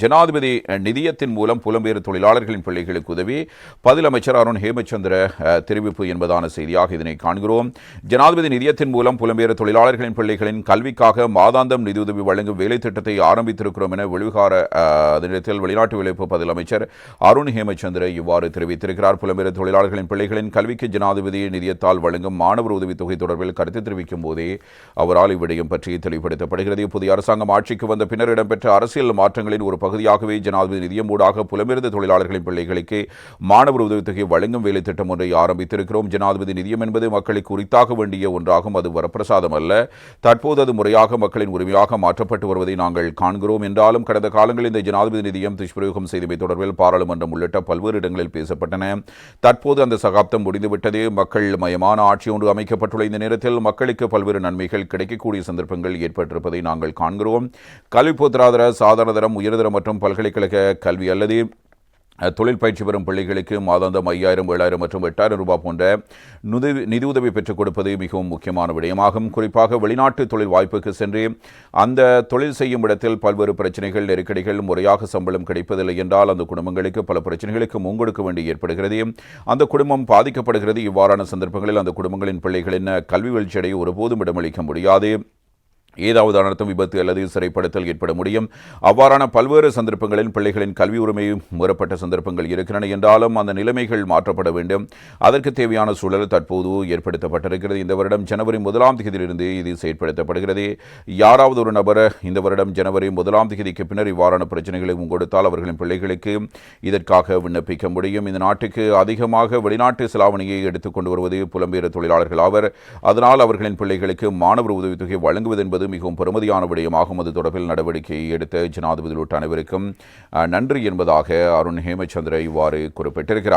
ஜனாதிபதி நிதியத்தின் மூலம் புலம்பெயர் தொழிலாளர்களின் பிள்ளைகளுக்கு உதவி. பதில் அமைச்சர் அருண் ஹேமச்சந்திர தெரிவிப்பு என்பதான செய்தியாக இதனை காண்கிறோம். ஜனாதிபதி நிதியத்தின் மூலம் புலம்பெயர் தொழிலாளர்களின் பிள்ளைகளின் கல்விக்காக மாதாந்தம் நிதியுதவி வழங்கும் வேலை திட்டத்தை ஆரம்பித்திருக்கிறோம் என வெளிவிகார நிலையத்தில் வெளிநாட்டு விளைப்பு பதில் அமைச்சர் அருண் ஹேமச்சந்திர இவ்வாறு தெரிவித்திருக்கிறார். புலம்பெயர் தொழிலாளர்களின் பிள்ளைகளின் கல்விக்கு ஜனாதிபதி நிதியத்தால் வழங்கும் மாணவர் உதவித்தொகை தொடர்பில் கருத்து தெரிவிக்கும் போதே அவரால் இவ்விடயம் பற்றி தெளிவுபடுத்தப்படுகிறது. புதிய அரசாங்கம் ஆட்சிக்கு வந்த பின்னர் இடம்பெற்ற அரசியல் மாற்றங்களின் ஒரு பகுதியாகவே ஜனாதிபதி நிதியம் ஊடாக புலம்பெயர்ந்த தொழிலாளர்களின் பிள்ளைகளுக்கு மாணவர் உதவித்தொகை வழங்கும் வேலை திட்டம் ஒன்றை ஆரம்பித்திருக்கிறோம். ஜனாதிபதி நிதியம் என்பது மக்களுக்கு உரித்தாக வேண்டிய ஒன்றாகும். அது வரப்பிரசாதம் அல்ல. தற்போது அது முறையாக மக்களின் உரிமையாக மாற்றப்பட்டு வருவதை நாங்கள் காண்கிறோம். என்றாலும் கடந்த காலங்களில் இந்த ஜனாதிபதி நிதியம் துஷ்பிரயோகம் செய்தமை தொடர்பில் பாராளுமன்றம் உள்ளிட்ட பல்வேறு இடங்களில் பேசப்பட்டன. தற்போது அந்த சகாப்தம் முடிந்துவிட்டது. மக்கள் மயமான ஆட்சி ஒன்று அமைக்கப்பட்டுள்ள இந்த நேரத்தில் மக்களுக்கு பல்வேறு நன்மைகள் கிடைக்கக்கூடிய சந்தர்ப்பங்கள் ஏற்பட்டிருப்பதை நாங்கள் காண்கிறோம். கல்வி தரம் சாதாரணதரம் உயர்தரம் மற்றும் பல்கலைக்கழக கல்வி அல்லது தொழில் பயிற்சி பெறும் பிள்ளைகளுக்கு மாதாந்தம் ஐயாயிரம் ஏழாயிரம் மற்றும் எட்டாயிரம் ரூபாய் போன்ற நிதி நிதியுதவி பெற்றுக் கொடுப்பது மிகவும் முக்கியமான விடயமாகும். குறிப்பாக வெளிநாட்டு தொழில் வாய்ப்புக்கு சென்று அந்த தொழில் செய்யும் இடத்தில் பல்வேறு பிரச்சனைகள் நெருக்கடிகள் முறையாக சம்பளம் கிடைப்பதில்லை என்றால் அந்த குடும்பங்களுக்கு பல பிரச்சனைகளுக்கு முங்கொடுக்க வேண்டி ஏற்படுகிறது. அந்த குடும்பம் பாதிக்கப்படுகிறது. இவ்வாறான சந்தர்ப்பங்களில் அந்த குடும்பங்களின் பிள்ளைகளின் கல்வி வீழ்ச்சியடைய ஒருபோதும் இடமளிக்க முடியாது. ஏதாவது அனர்த்தம் விபத்து அல்லது சிறைப்படுத்தல் ஏற்பட முடியும். அவ்வாறான பல்வேறு சந்தர்ப்பங்களில் பிள்ளைகளின் கல்வி உரிமை முறப்பட்ட சந்தர்ப்பங்கள் இருக்கின்றன என்றாலும் அந்த நிலைமைகள் மாற்றப்பட வேண்டும். அதற்கு தேவையான சூழல் தற்போது ஏற்படுத்தப்பட்டிருக்கிறது. இந்த வருடம் ஜனவரி முதலாம் தேதியிலிருந்து இது செயற்படுத்தப்படுகிறது. யாராவது ஒரு நபர் இந்த வருடம் ஜனவரி முதலாம் தேதிக்கு பின்னர் இவ்வாறான பிரச்சனைகளை கொடுத்தால் அவர்களின் பிள்ளைகளுக்கு இதற்காக விண்ணப்பிக்க முடியும். இந்த நாட்டுக்கு அதிகமாக வெளிநாட்டு செலாவணியை எடுத்துக்கொண்டு வருவது புலம்பெயர் தொழிலாளர்கள் ஆவர். அதனால் அவர்களின் பிள்ளைகளுக்கு மாணவர் உதவித்தொகை வழங்குவது என்பது மிகவும் பெருமதியான விடயமாகும் அது தொடர்பில் நடவடிக்கை எடுத்த ஜனாதிபதி உள்ளிட்ட அனைவருக்கும் நன்றி என்பதாக அருண் ஹேமச்சந்திர இவ்வாறு குறிப்பிட்டிருக்கிறார்.